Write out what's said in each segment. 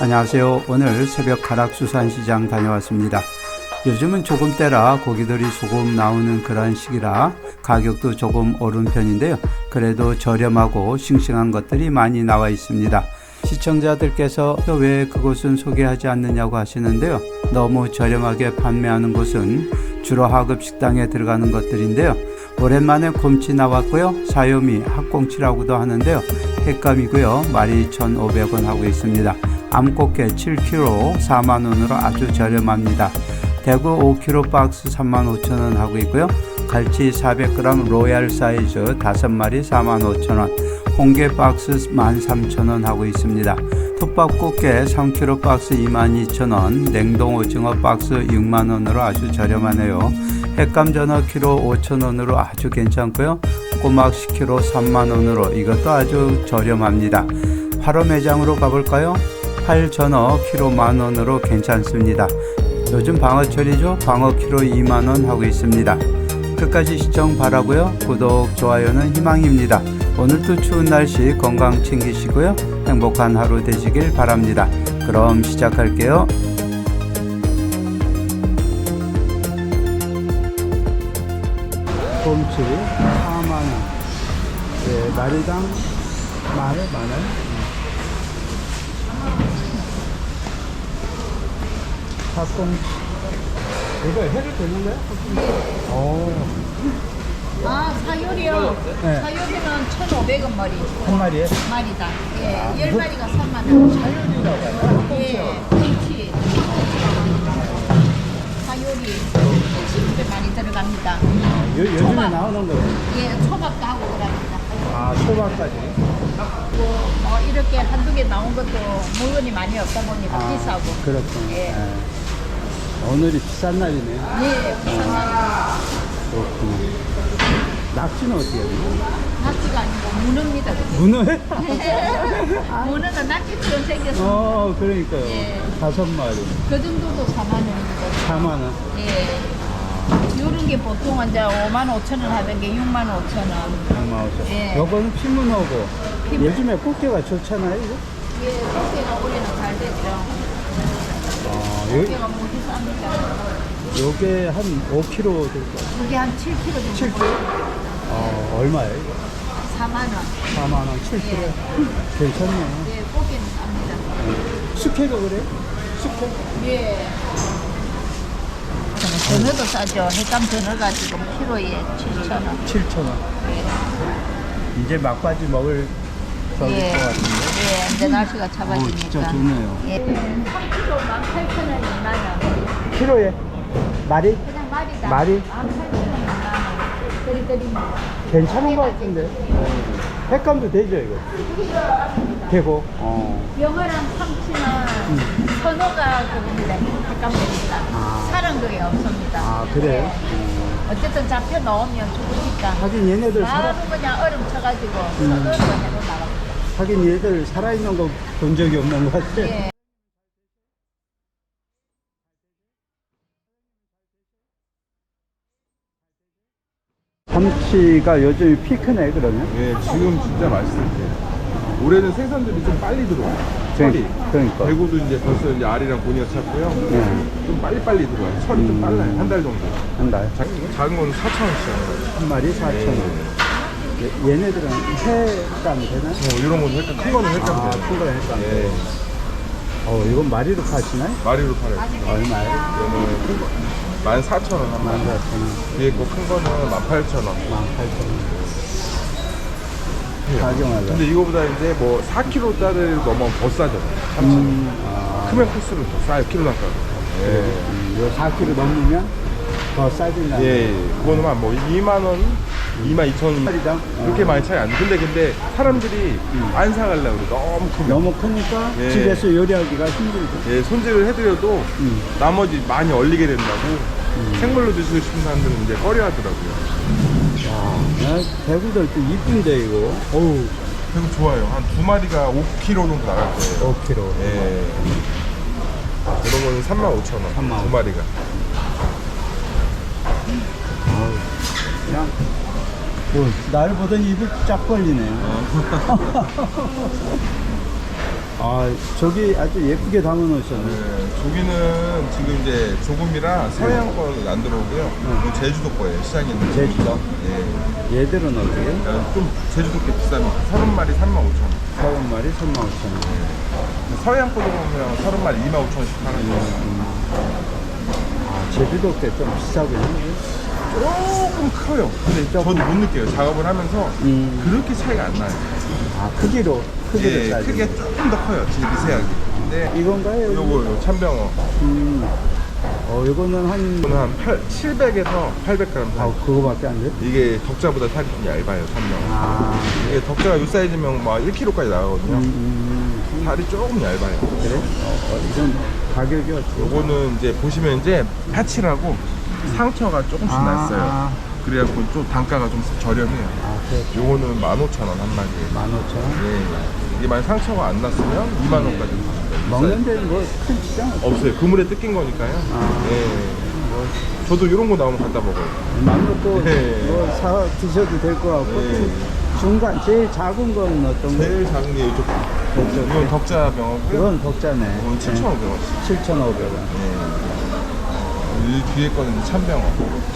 안녕하세요. 오늘 새벽 가락수산시장 다녀왔습니다. 요즘은 조금 때라 고기들이 조금 나오는 그런 시기라 가격도 조금 오른 편인데요. 그래도 저렴하고 싱싱한 것들이 많이 나와 있습니다. 시청자들께서 또왜 그곳은 소개하지 않느냐고 하시는데요. 너무 저렴하게 판매하는 곳은 주로 하급 식당에 들어가는 것들인데요. 오랜만에 곰치 나왔고요. 사요미, 학꽁치라고도 하는데요. 횟감이고요. 마리 1,500원 하고 있습니다. 암꽃게 7kg 4만원으로 아주 저렴합니다. 대구 5kg 박스 35,000원 하고 있고요. 갈치 400g 로얄 사이즈 5마리 45,000원. 홍게 박스 13,000원 하고 있습니다. 톱밥 꽃게 3kg 박스 22,000원. 냉동 오징어 박스 6만원으로 아주 저렴하네요. 횟감 전어 키로 5,000원으로 아주 괜찮고요. 꼬막 10kg 3만원으로 이것도 아주 저렴합니다. 화로 매장으로 가볼까요? 팔 전어 키로 만원으로 괜찮습니다. 요즘 방어철이죠. 방어 키로 2만원 하고 있습니다. 끝까지 시청 바라고요. 구독, 좋아요는 희망입니다. 오늘도 추운 날씨 건강 챙기시고요. 행복한 하루 되시길 바랍니다. 그럼 시작할게요. 곰치 4만원. 네, 마리당 만원, 만원. 닭꽁치. 이거 해도 되는 거야? 오, 아, 사요리요. 네. 사요리는 1,500원 머리. 한 마리에? 마리당. 예, 열 마리가 3만 원. 사연이라고 하나? 예, 꽁치. 사요리. 꽁치 많이 들어갑니다. 요, 요즘에 초밥. 나오는 거. 예, 초밥도 하고 그럽니다. 아, 소박까지. 뭐 이렇게 한두 개 나온 것도 물건이 많이 없다 보니까 비싸고. 그렇군. 예. 예. 오늘이 비싼 날이네. 예, 비싼 날. 그렇구나. 낙지는 어떻게 해요? 낙지가 아니고 문어입니다. 그게. 문어에? 문어가 낙지처럼 생겨서 어, 그러니까요. 예. 다섯 마리. 그 정도도 4만 원입니다. 4만 원. 예. 요런 게 보통 이제 5만 5천 원 하던 게 6만 5천 원. 6만 5천. 예. 요거는 피문어고. 피문. 요즘에 꽃게가 좋잖아요, 이거? 예, 꽃게가 올해는 잘 됐죠. 쌉니다. 요, 요게 한 5kg 될 거예요. 그게 한 7kg 정도. 7kg? 어, 얼마예요, 이거? 4만 원. 4만원, 7kg. 예. 괜찮네요. 예, 꽃게는 쌉니다. 숙회도 그래요? 숙회? 예. 전어도 싸죠. 횟감 전어가 지금 키로에 7천 원. 7,000원. 예. 이제 막바지 먹을 저기 예. 것 같은데. 예, 이제 날씨가 오, 잡아지니까. 진짜 좋네요. 예. 3kg 18,000원이 만 원. 키로에 마리? 그냥 말이다. 말이? 18,000원이 만 원. 그리더니 괜찮은 것 같은데. 횟감도 되죠, 이거? 되고. 어. 영어랑 참치는 선호가 그겁니다. 헷갈립니다. 아. 사랑 그게 없습니다. 아, 그래요? 네. 어쨌든 잡혀 넣으면 좋으니까. 하긴 얘네들 살아, 바로 그냥 얼음 쳐가지고 선호로 해로 나갑니다. 하긴 얘들 살아있는 거 본 적이 없는 것 같아. 예. 참치가 요즘 피크네, 그러면? 예, 지금 진짜 맛있을 때. 올해는 생선들이 좀 빨리 들어와요. 철이. 그러니까. 대구도 이제 벌써 이제 알이랑 고니가 찼고요. 네. 좀 빨리빨리 들어와요. 철이 좀 빨라요. 한 달 정도. 한 달. 작- 작은 거는 4,000원씩. 한 마리 4,000원. 얘네들은 회감 되나? 어, 이런 거는 횟감, 큰 거는 횟감 아, 돼요. 큰 거는 횟감. 예, 어, 이건 마리로 파시나요? 마리로 팔아요. 얼마예요? 거, 14,000원 한 마리. 14,000원. 뒤에 거 큰 거는 18,000원. 18,000원. 가경하다. 근데 이거보다 이제 뭐 4kg짜리 넘으면 더 싸잖아요. 참치. 음, 아, 크면 클수록 더 싸요. 킬로당가가. 예. 음, 요 4kg 넘으면 더 싸진다. 예, 예. 그거는 한뭐 2만 원, 2만 2천 원 마리당? 그렇게 어. 많이 차이 안 나. 근데 근데 사람들이 안 사가려고 그래. 너무 크면. 너무 크니까 예. 집에서 요리하기가 힘들죠. 예, 손질을 해드려도 음. 나머지 많이 얼리게 된다고 생물로 드시고 싶은 사람들은 이제 꺼려 하더라고요. 야, 대구들도 이쁜데 이거. 어우, 되게 좋아요. 한 두 마리가 5kg 정도 나갈 거예요. 5kg. 예. 이런 거는 3만 5천 원. 35,000원. 두 마리가. 아우, 그냥 뭐, 날 보더니 입이 쫙 벌리네. 아, 저기 아주 예쁘게 담아 놓으셨네. 네, 조기는 지금 이제 조금이라 서해안 거는 안 들어오고요. 이건 제주도 거예요. 시장에 있는 제주도? 예. 얘들은 어떻게? 그러니까 좀 제주도 게 비쌉니다. 30마리 35,000원. 서른 마리 3만 5천 원. 서해안 거 들어오면 30마리 25,000원씩 하는 거. 아, 제주도 게 좀 비싸 보이는데? 조금 커요. 근데 저도 못 느껴요. 작업을 하면서 음. 그렇게 차이가 안 나요. 아, 크기로, 크기를 예, 따지면. 크게 조금 더 커요. 진짜 미세하게. 근데 이건가요? 요거 요 참병어 음. 어, 이거는 한, 이거는 한 8, 700에서 800g 아, 사이. 그거밖에 안 돼? 이게 덕자보다 살이 좀 얇아요. 참병어. 아, 이게 덕자가 이 사이즈면 막 1kg까지 나가거든요. 음, 음. 살이 조금 얇아요. 그래? 어, 어, 이건 가격이 어떻게? 요거는 이제 보시면 이제 파치라고 상처가 조금씩 아, 났어요. 아. 그래갖고 좀 단가가 좀 저렴해요. 아. 요거는 15,000원 한 마리에. 15,000원? 예. 이게 만약 상처가 안 났으면 2만 원까지 먹는 데는 뭐큰 지장 없어. 없어요. 그물에 뜯긴 거니까요. 아. 예. 뭐 저도 이런 거 나오면 갖다 먹어요. 마음먹고 네. 뭐사 드셔도 될 것 같고 네. 중간 제일 작은 건 어떤 거? 제일 작은 게 이쪽. 이건 덕자 병어고요. 이건 덕자네. 이건 7,500원. 7,500원. 예. 이 뒤에 거는 참병어.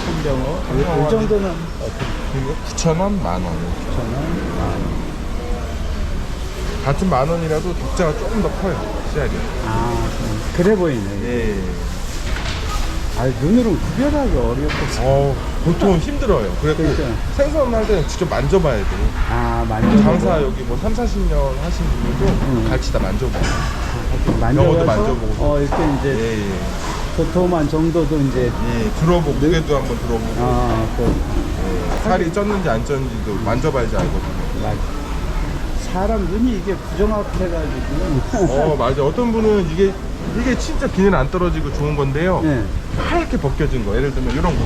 참병어. 참병어 이 정도는 어떻게? 이거 9,000원, 만 원. 9,000원? 같은 만 원이라도 덕자가 조금 더 커요. 씨알이. 아, 그래 보이네. 예. 아, 눈으로는 구별하기 어렵겠어. 어, 보통 힘들어요. 그래서 그렇죠. 생선할 때는 직접 만져봐야 돼요. 아, 만져보고. 장사 여기 뭐 3, 40년 하신 분들도 음. 같이 다 만져봐요. 병어도 만져봐서 만져보고. 어, 이렇게 예, 이제 예. 도톰한 정도도 이제 예, 들어보고, 무게도 한번 들어보고. 아, 그 예, 살이 쪘는지 안 쪘는지도 만져봐야지 알거든요. 맞 사람 눈이 이게 부정확해가지고. 어, 맞아. 어떤 분은 이게, 이게 진짜 비늘 안 떨어지고 좋은 건데요. 네. 하얗게 벗겨진 거. 예를 들면 이런 거.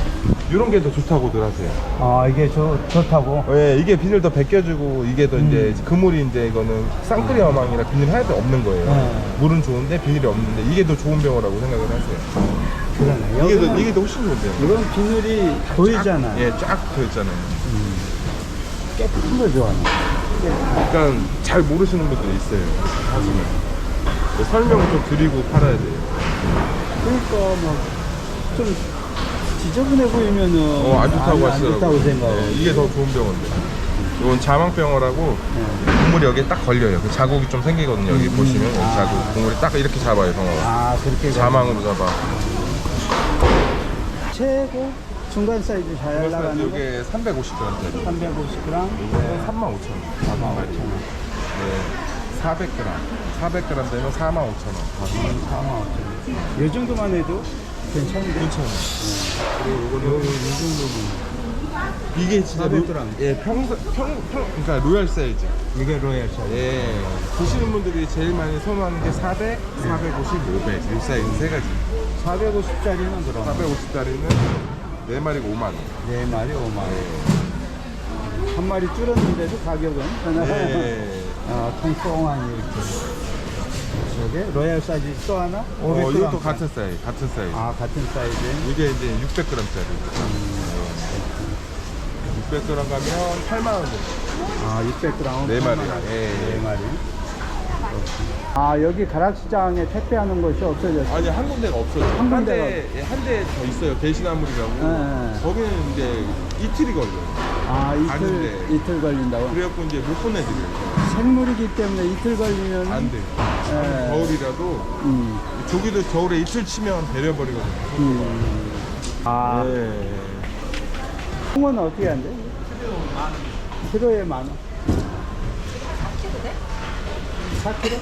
이런 게 더 좋다고들 하세요. 아, 이게 좋, 좋다고. 예, 이게 비늘 더 벗겨지고 이게 더 이제 그물이 이제 이거는 쌍끌이 어망이라 비늘 하나도 없는 거예요. 네. 물은 좋은데 비늘이 없는데 이게 더 좋은 병어라고 생각을 하세요. 그러네. 이게 더 이게 더 훨씬 좋은데요. 이건 비늘이 보이잖아. 예, 쫙더 있잖아요. 깨끗한 거 좋아하네. 그러니까 잘 모르시는 분들 있어요. 사실은. 그 설명을 좀 드리고 팔아야 돼요. 그러니까 뭐 좀 지저분해 보이면은 어, 안 좋다고 안, 하시더라고요. 좋다고 생각하고. 예, 이게 더 좋은 병어인데. 이건 자망병어라고 네. 국물이 여기에 딱 걸려요. 그 자국이 좀 생기거든요. 여기 보시면 여기 아. 자국. 국물이 딱 이렇게 잡아요, 병어가. 아, 그렇게 자망으로 잡아. 최고 중간 사이즈 잘 나가는 거 이게 350g짜리. 350g. 이게 35,000원. 45,000원. 네. 400g. 400g 되면 45,000원. 45,000원. 이 정도만 해도 괜찮은데. 괜찮아요. 그리고 이거는 이 정도면. 이게 진짜 로, 400g. 예, 평, 평, 평, 그러니까 로얄 사이즈. 이게 로얄 사이즈. 예. 드시는 분들이 제일 많이 선호하는 게 400, 450, 500. 이 사이즈 세 가지. 450짜리는 그럼 450짜리는 4마리가 5만 원. 네 마리 5만 원. 한 마리 줄었는데도 가격은 예. 아, 통통하니 이렇게. 저게 로얄 사이즈 또 하나? 어, 500g. 이것도 같은 사이즈, 같은 사이즈. 아, 같은 사이즈. 이게 이제 600g짜리. 600g 가면 8만 원 정도. 아, 600g. 네 마리. 예, 예. 네 마리. 아, 여기 가락시장에 택배하는 곳이 없어졌어요. 아니 한 군데가 없어요. 한한 군데가 대, 예, 한대 더 있어요. 대신나물이라고. 네. 거기는 이제 이틀이 걸려요. 아, 이틀. 이틀 걸린다고? 그래갖고 이제 못 보내드려요. 생물이기 때문에 이틀 걸리면. 안 돼. 예. 겨울이라도 음, 조기도 겨울에 이틀 치면 배려버리거든요. 음. 아, 네. 홍어는 어떻게 한대? 키로에 만 원. 4kg?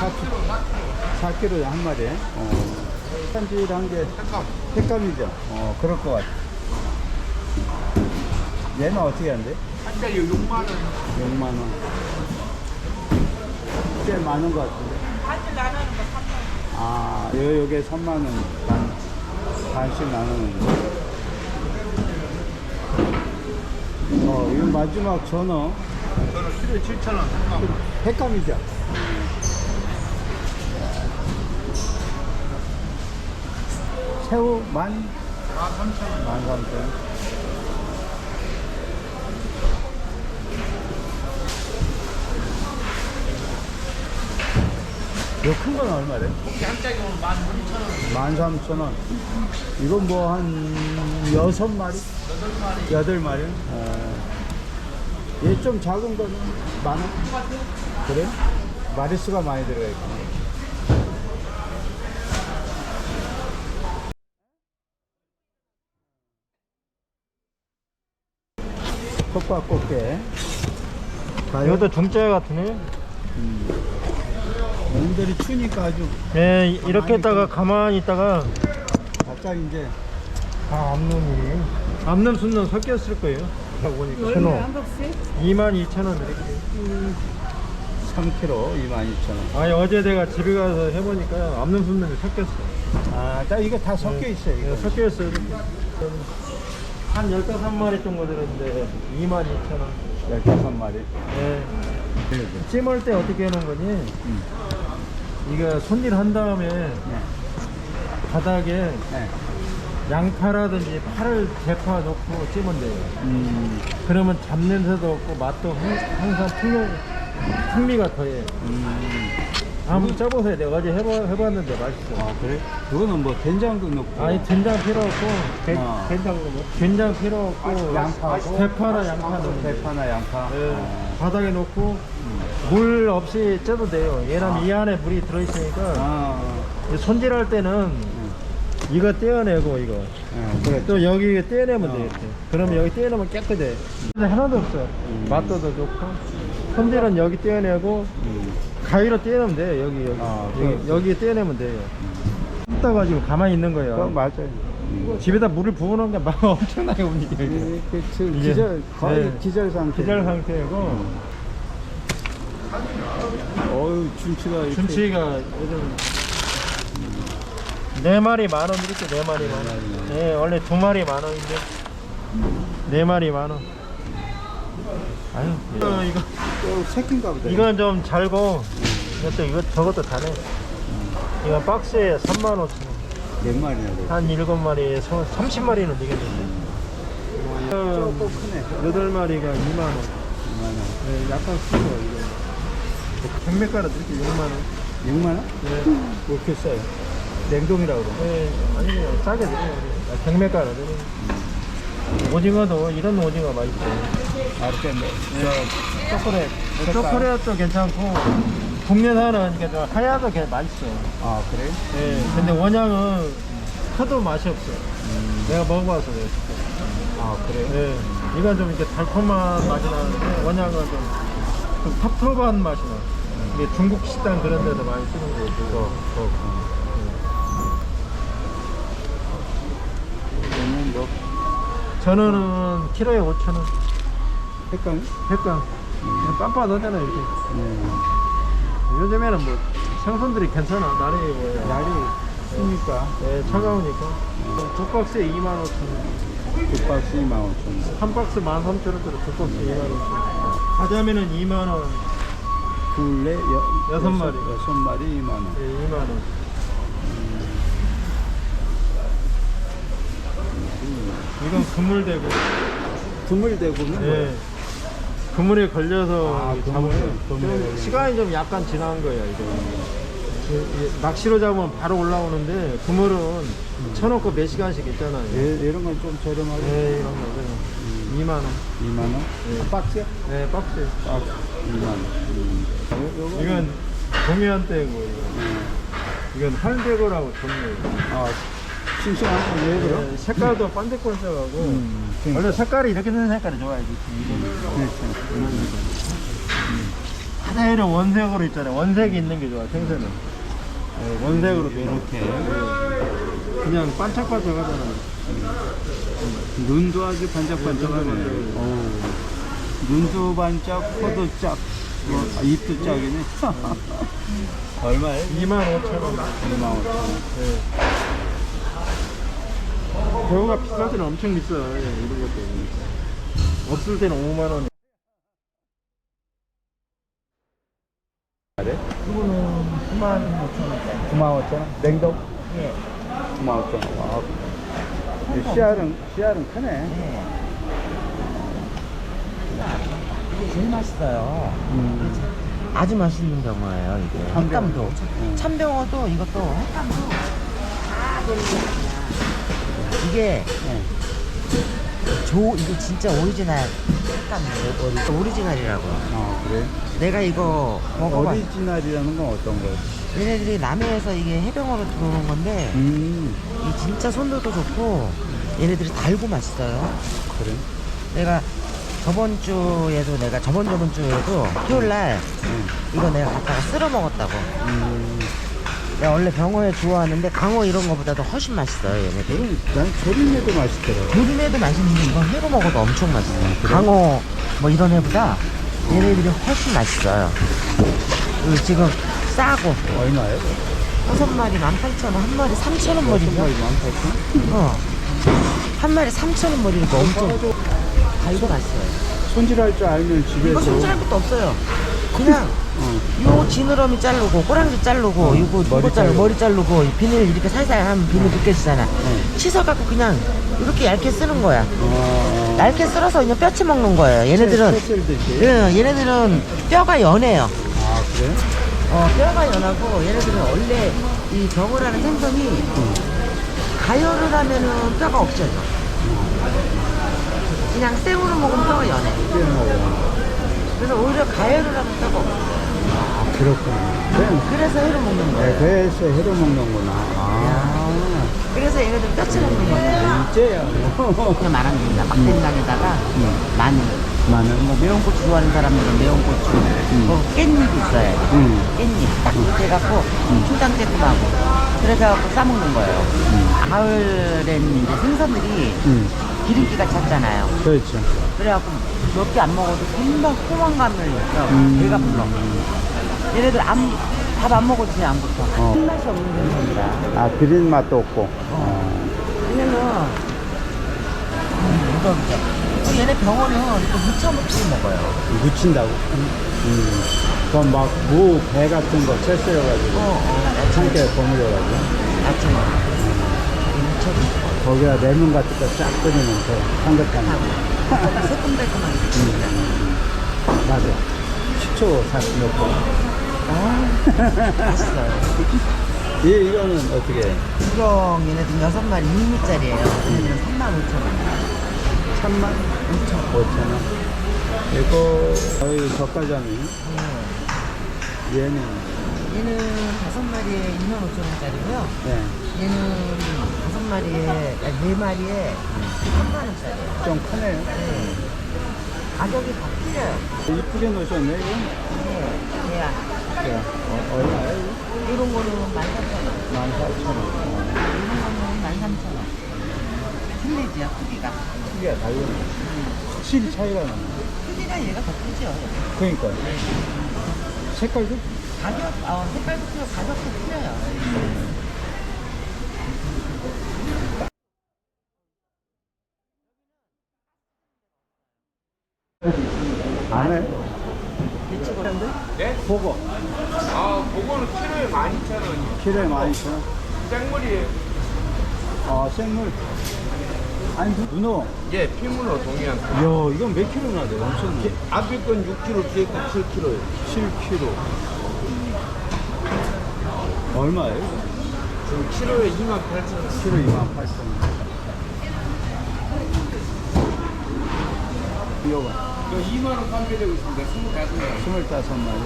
4kg? 4kg 한 마리에? 어. 한질한 게 색감이죠? 어, 그럴 것 같아. 얘는 어떻게 한대? 한 달에 6만 원. 6만 원. 꽤 많은 것 같은데. 반씩 나누는 거 3만 원. 아, 요, 요게 3만 원 반, 반씩 나누는 거. 어, 이 마지막 전어. 저는 키로에 7천 원. 횟감이죠. 새우 만, 13,000원. 만 삼천. 큰 건 얼마래? 한 짝이 오늘 13,000원. 13,000원. 이건 뭐 한 여섯 마리? 여덟 마리? 얘 좀 작은 거는 만 원? 그래? 마리수가 많이 들어가 있구나. 컵밥 꽃게. 이것도 중짜 같으네. 몸들이 추니까 아주 예, 이렇게 있다가 가만히 있다가 갑자기 이제 다 암놈이 암놈 순놈 섞였을 거예요. 보니까 천원 2만 2천 원 드릴게요. 3kg 22,000원. 아니 어제 내가 집에 가서 해보니까 암놈 순놈이 섞였어. 아, 딱 이거 다 섞여 있어요. 이거. 예, 섞여 있어요. 한 15마리 정도 들었는데 2만 2천 원. 15마리. 예. 찜할 때 어떻게 하는 거니? 이거 손질 한 다음에 바닥에 네. 양파라든지 파를 대파 넣고 찌면 돼요. 음, 그러면 잡냄새도 없고 맛도 항- 항상 풍요, 풍미가 더해. 음. 한번 쪄보세요. 내가 어제 해봐, 해봤는데 맛있어. 아, 그래? 이거는 뭐 된장도 넣고. 아니 된장 필요 없고 된, 아. 된장 된장 필요 없고 양파하고? 대파나 양파 돼. 대파나 양파. 예, 어. 바닥에 놓고 물 없이 쪄도 돼요. 얘는 이 안에 물이 들어있으니까 아, 이 손질할 때는 이거 떼어내고 이거 예, 그래. 또 여기 떼어내면 돼 이렇게. 그러면 여기 떼어내면 깨끗해. 근데 하나도 없어. 음. 맛도 더 좋고 손질은 여기 떼어내고 음. 가위로 떼내면 돼 여기 여기 아, 여기, 그렇지. 여기 떼내면 돼요. 뜯다가지고 가만히 있는 그건 거예요. 맞아요. 음. 집에다 물을 부어놓은 게 막 엄청나게. 이게. 그, 그, 그 이게- 기절, 거의 네. 기절 상태. 기절 상태고 어유 춘치가 이렇게. 준치가 요즘 네 마리 만 원 이렇게 네 마리 만 원. 네 원래 두 마리 만 원인데 네 마리 만 원. 아유 이거 이거 또 새끼인가 보다. 이건 좀 잘고 이것도 이거 저것도 다네. 이거 박스에 3만 5천 원. 몇 마리나 돼? 한 일곱 마리에 30마리는 되겠는데. 조금 크네. 여덟 마리가 2만 원. 2만원. 네, 약간 크죠 이거. 경매가로 이렇게 6만 원. 6만원? 네. 왜 이렇게 싸요? 냉동이라고 그러네. 네, 아니 그냥 싸게 드려요. 우리. 경매가로 드려요. 오징어도 이런 오징어 맛있어요. 아, 이렇게 뭐, 저, 초콜릿. 초콜릿도 괜찮고 국내산은 이게 좀 하얗도 게 맛있어. 아, 그래? 네, 근데 원양은 커도 맛이 없어. 내가 먹어봐서 그래. 아, 그래? 네, 이건 좀 이렇게 달콤한 맛이 나는데 원양은 좀, 좀 텁텁한 맛이 나. 이게 중국 식당 그런 데서 많이 쓰는 거고. 이거는 뭐, 전어는 키로에 5천 원. 색깔? 백강. 빳빳하잖아 이렇게. 네. 요즘에는 뭐 생선들이 괜찮아. 날이 뭐야. 날이 쓰니까. 네, 차가우니까. 두 박스에 2만 5천 원. 두 박스 2만 5천 원. 한 박스 13,000원짜리 두 박스 2만 5천 원. 가자면은 2만 원. 둘레 여, 여섯 마리. 여섯 마리 2만 원. 네, 2만 원. 이건 그물대고. 드물대고는 예. 뭐예요? 그물에 걸려서 아, 잡은 그물에, 거예요. 그물에 좀 걸려서. 시간이 좀 약간 지난 거예요, 이거. 이- 이 낚시로 잡으면 바로 올라오는데 그물은 쳐놓고 몇 시간씩 있잖아요. 예, 이런 건 좀 저렴하게. 네, 이런 거죠. 2만 원. 2만 원? 네. 한 박스요? 네, 박스. 박스 2만 원. 음. 요, 요거 이건 동해안 떼고 이거. 이건 할대고라고 종류예요. 아, 싱싱한 거왜 그럼? 네, 색깔도 반짝반짝하고 음, 원래 색깔이 이렇게 된 색깔이 좋아야지. 그렇죠. 하나이는 원색으로 있잖아요. 원색이 있는 게 좋아. 생선은. 네, 원색으로 돼. 이렇게. 그냥 반짝반짝하잖아. 눈도 아주 반짝반짝하네. 반짝반짝. 오. 눈도 반짝, 코도 짝, 뭐, 아, 입도 짝이네. 얼마에? 2만 5천 원. 2만 5천 원. 네. 배우가 비쌀 때는 엄청 비싸. 예, 이런 것도. 없을 때는 5만 원. 이거는 9만 5천 원. 9만 5천 원? 냉동? 예. 9만 5천 원. 아, 이 씨알은, 씨알은 크네. 이게 제일 맛있어요. 음. 아주 맛있는 병어예요 이게 참병어. 햇감도 어. 참병어도 이것도 햇감도 다 되는 이게 네. 조 이게 진짜 오리지널 햇감이에요 오리지널이라고 아 그래? 내가 이거 먹어봐 오리지널이라는 건 어떤 거예요? 얘네들이 남해에서 이게 해병어로 들어오는 건데 음 이 진짜 손도도 좋고 얘네들이 달고 맛있어요 그래? 내가 저번 주에도 내가 저번 저번 주에도 토요일 날 응. 이거 내가 갖다가 쓸어 먹었다고 음 내가 원래 병어회 좋아하는데 강어 이런 거보다도 훨씬 맛있어요 얘네들 난 조림에도 맛있더라고. 조림에도 맛있는데 이건 회로 먹어도 엄청 맛있어요 강어 뭐 이런 애보다 얘네들이 훨씬 맛있어요 그리고 지금 싸고 얼마예요? 여섯 마리 18,000원 한 마리 3,000원 한 머리죠 마리 18,000원? 어. 한 마리 3,000원 머리니까 엄청 다 익어놨어요 손질할 줄 알면 이거 집에서 손질할 것도 없어요 그냥 어. 요 지느러미 자르고 꼬랑지 자르고 이거 머리 이거 자르고 자르고. 머리 자르고 이 비닐 이렇게 살살 하면 비닐 벗겨지잖아 어. 씻어갖고 그냥 이렇게 얇게 쓰는 거야 어. 얇게 썰어서 그냥 뼈채 먹는 거예요 얘네들은. 예, 얘네들은 뼈가 연해요 아 그래? 어, 뼈가 연하고 얘네들은 원래 이 병어라는 생선이 가열을 하면은 뼈가 없어져 그냥 생으로 먹으면 뼈가 연해 꽤먹어. 그래서 오히려 가열을 하면 뼈가 없어 아 그렇구나. 그래, 그래서 회로 먹는 네, 거예요? 그래서 해로 먹는구나. 아 그래서 얘네들 뼈채 먹는 거예요. 이제야. 그냥 말하면 됩니다. 막된장에다가 마늘. 나는 뭐 매운 고추 좋아하는 사람들은 매운 고추 뭐 깻잎 있어요. 응. 깻잎 딱 해갖고 초장 쬐끔하고 그래서 싸먹는 거예요. 가을에는 이제 생선들이 응. 기름기가 찼잖아요. 그렇죠. 그래갖고 몇 개 안 먹어도 금방 포만감을 느껴 음. 배가 불러 얘네들 밥 안 먹어도 그냥 안 붙어 어. 신맛이 없는 생선이다 아 그린 맛도 없고. 어. 얘네는 음, 이거 얘네 병원은 이거 무쳐 무쳐 먹어요 묻힌다고. 음. 그럼 막무 배 같은 거 채 썰어가지고 어, 어, 참깨 버무려가지고 아침에 무쳐 먹어 거기다 레몬 같은 거 쫙 끓이면서 삼겹살. 새콤달콤하게 드십니다. 맞아. 식초 사실 넣고. 아, 맛있어요. 이 이거는 어떻게? 해? 이거 얘네들 여섯 마리 2미짜리예요. 얘네들은 3만 5천 원. 천만? 5천 5천 원. 이거 거의 젓갈장이. 얘는 얘는 다섯 마리에 2만 5천 원짜리고요. 네. 얘는 다섯 마리에, 아니, 네 마리에 3만 원짜리예요. 좀 크네요. 가격이 다 틀려요. 이쁘게 놓으셨네 이거. 네. 얘 야. 네. 어, 얼마예요? 이거? 이런 거는 14,000원. 14,000원. 이런 거는 13,000원. 틀리지요, 크기가. 크기가 달라요. 확실히 차이가 나네. 크기가 얘가 더 크죠. 그러니까요. 색깔도? 가격, 어, 색깔도 틀려, 가격도 틀려요. 안 해. 네? 보고. 아, 그거는 키로에 12,000원이요. 키로에 많이 쳐. 생물이에요. 아, 생물. 아니, 문어. 예, 피문어 동해안. 이야, 이건 몇 킬로나 돼? 엄청 앞에 건 6kg, 뒤에 건 7kg예요. 7kg. 얼마예요? 이거? 지금 키로에 28,000원. 키로 28,000원. 이거 봐. 이거 2만 원 판매되고 있습니다. 25마리. 25마리.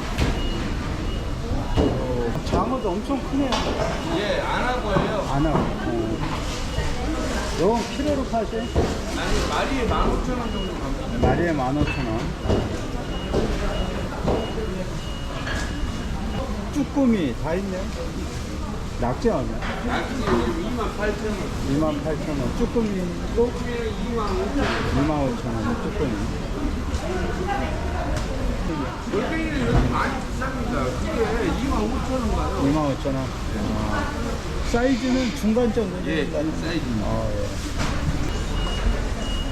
어, 장어도 엄청 크네요. 예, 안 하고요. 안 하고. 어. 이건 키로로 파세요? 아니, 마리에 15,000원 정도 갑니다. 마리에 15,000원. 쭈꾸미 다 있네. 낙지 얼마? 낙지 28,000원. 28,000원. 쭈꾸미도 25,000원. 쭈꾸미. 요즘 많이 비쌉니다. 그게 25,000원 가요. 25,000원. 사이즈는 중간 정도 예, 된다는 사이즈입니다. 어,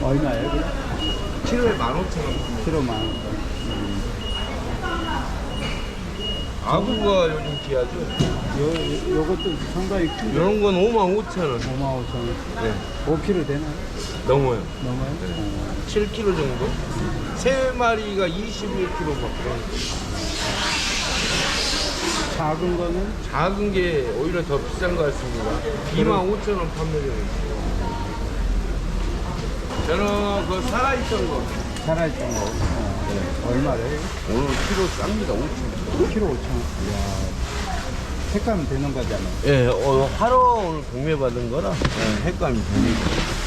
예. 얼마예요? 그럼? 키로에 15,000원. 키로만. 아구가 요즘 귀하죠. 요, 요 것도 상당히 크죠? 이런 건 55,000원. 55,000원. 네, 5kg 되나요? 넘어요. 넘어요? 어. 7kg 정도? 세 마리가 21kg 막 그런. 작은 거는 작은 게 오히려 더 비싼 것 같습니다. 25,000원 판매되고 있어요. 저는 그 살아있던 거 살아있던 거. 어, 네. 얼마래요? 오늘 키로 쌉니다. 5,000원. 1kg 5천 원. 이야. 색감 되는 거잖아. 예, 어, 화로 오늘 공매받은 거라 예, 횟감이 되니까.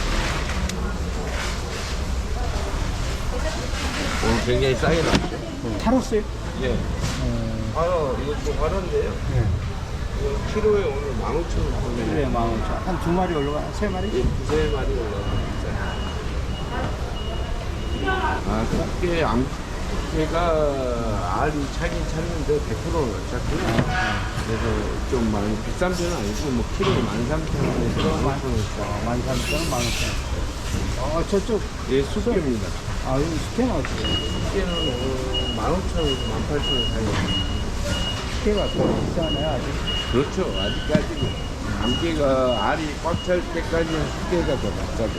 오늘 굉장히 싸게 나왔죠. 팔았어요? 예. 화로, 이것도 화로인데요. 네. 이거 키로에 오늘 15,000원 판매. 그래, 만 원천. 한두 마리 올라가? 세 마리? 두세 마리 올라갑니다. 아, 꽃게, 암, 꽃게가 알이 차긴 찼는데 100%는 안 찼고요. 그래서 좀 많이 비싼 편은 아니고, 뭐, 키로에 13,000원에서 15,000원씩. 만 삼천, 만 오천. 어, 저쪽, 예, 숙개입니다. 아, 여기 스캐너 어떻게 숙개는 오늘 15,000원에서 18,000원 사이에. 스캐가 더 비싸네, 아직. 그렇죠. 아직까지는. 암깨가 알이 꽉 찰 때까지는 숙개가 더 낫죠.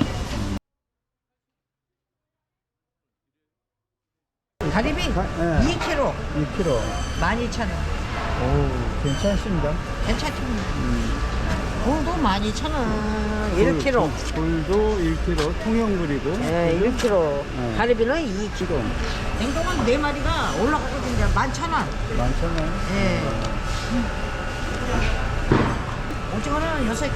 가리비 가- 예. 2kg 2kg. 12,000원. 오, 괜찮습니다. 괜찮습니다. 굴도 12,000원. 1kg. 굴도 1kg, 통영굴이고. 예, 1kg. 네. 가리비는 2kg. 냉동은 4마리가 올라가거든요. 11,000원. 많잖아요. 예. 오징어는 요새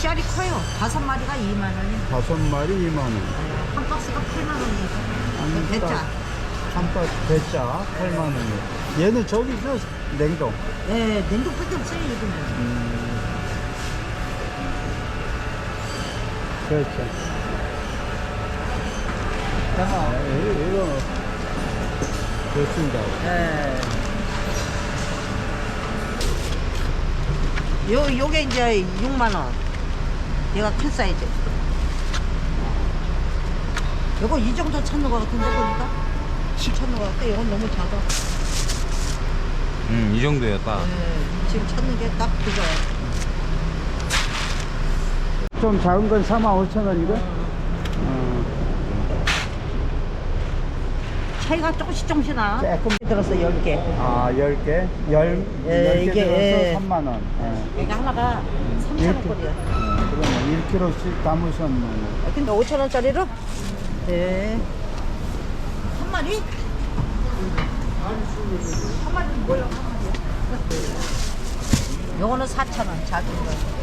씨알이 커요. 다섯 마리가 2만 원이. 다섯 마리 2만 원. 한 박스가 8만 한 원이에요. 대짜. 한 박스 대짜 8만 원이요. 얘는 저기서 냉동. 예, 냉동밖에 없어요, 요즘은. 그렇죠. 자, 이거 좋습니다. 예. 요, 요게 이제 6만원. 얘가 큰 사이즈. 요거 이 정도 찾는 것 같은데, 보니까? 찾는 것 같아. 이건 너무 작아. 음, 이 정도였다. 예, 지금 찾는 게 딱 그거. 좀 작은 건 4만 5천 원이고. 어, 차이가 조금씩 조금씩 나. 조금. 들었어, 10개. 아, 10개? 10, 예, 10개 이게, 예. 들어서 3만 원. 예. 이게 하나가 3,000원꼴이야. 예, 그러면 1kg씩 담으셨는. 아, 근데 5,000원짜리로? 네. 한 마리? 한 마리 뭐야, 한 마리야? 요거는 4,000원, 작은 거.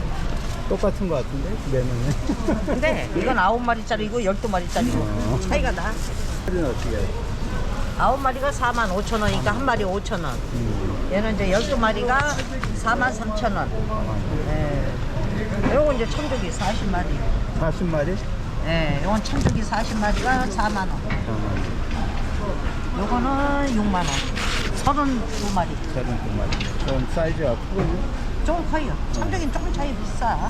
똑같은 것 같은데? 매너는. 근데 이건 9마리짜리고 12마리짜리고 어. 차이가 나. 할인 어떻게 해요? 9마리가 4만 5천 원이니까 한 마리 5천 원. 얘는 이제 12마리가 4만 3천 원. 예. 요거 이제 청조기 40마리. 40마리? 예, 요건 청조기 40마리가 4만 원. 요거는 6만 원. 32마리. 32마리. 좀 사이즈가 크군요. 조금 커요. 청조기는 조금 차이 비싸.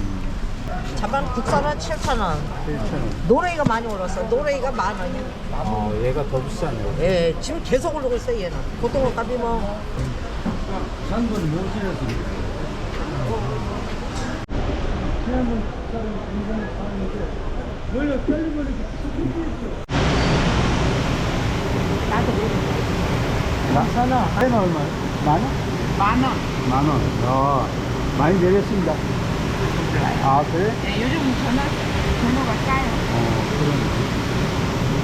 잠깐 국산은 7,000원. 7,000원. 노래이가 많이 올랐어. 노래이가 만 원이야. 어, 얘가 더 비싸네요. 예, 지금 계속 오르고 있어요, 얘는. 보통 값이 뭐. 한번 모시려서. 나서는 하이는 얼마? 만 원? 만 원. 만 원. 아, 많이 내렸습니다. 아, 그래? 네, 요즘 전화, 전화가 싸요. 어, 그러네.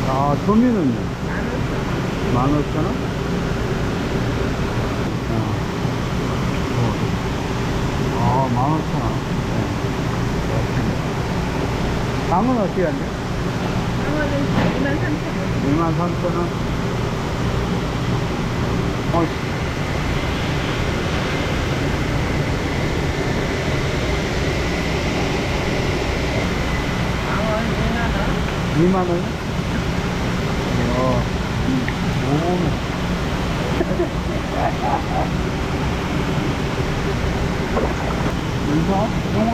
아, 도미는요? 만 오천 원? 어. 아, 만 오천 원. 네. 당은 어떻게 한대? 강화는 2만 3천 원. 2만 3천 원? 어, 강원 2만 원. 2만 원이요? 어. 오. 인사? 영어?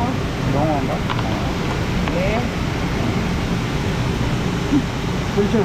영어인가? 네. 글씨